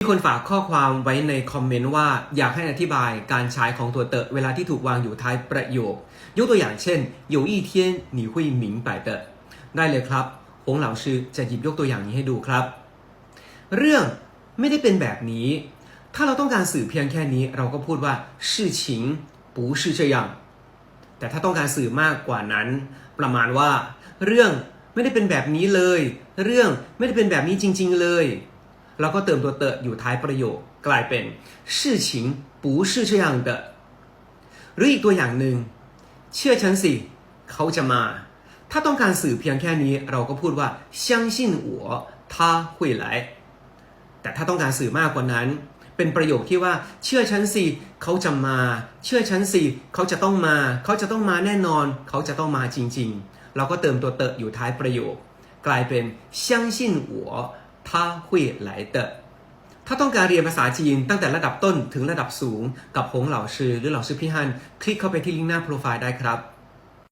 มีคนฝากข้อความไว้ในคอมเมนต์ว่าอยากให้อธิบายการใช้ของตัวเตอะเวลาที่ถูกวางอยู่ท้ายประโยค ยกตัวอย่างเช่น有一天你会明白的ได้เลยครับหงเหลาชื่อจะหยิบยกตัวอย่างนี้ให้ดูครับ เรื่องไม่ได้เป็นแบบนี้ ถ้าเราต้องการสื่อเพียงแค่นี้ เราก็พูดว่า事情不是这样แต่ถ้าต้องการสื่อมากกว่านั้น ประมาณว่า เรื่องไม่ได้เป็นแบบนี้เลย เรื่องไม่ได้เป็นแบบนี้จริง ๆ เลย เราก็เติมตัวเตอะอยู่ท้ายประโยค กลายเป็น事情不是这样的หรืออีกตัวอย่างหนึ่ง เชื่อฉันสิเขาจะมา ถ้าต้องการสื่อเพียงแค่นี้ เราก็พูดว่า相信我他会来แต่ถ้าต้องการสื่อมากกว่านั้น เป็นประโยคที่ว่า เชื่อฉันสิเขาจะมา เชื่อฉันสิเขาจะต้องมา เขาจะต้องมาแน่นอน เขาจะต้องมาจริง ๆ เราก็เติมตัวเตอะอยู่ท้ายประโยค กลายเป็น相信我 他会来的ถ้าต้องการเรียนภาษาจีนตั้งแต่ระดับต้นถึงระดับสูงกับหงเหล่าชื่อหรือเหล่าชื่อพี่ฮันคลิกเข้าไปที่ลิงก์หน้าโปรไฟล์ได้ครับ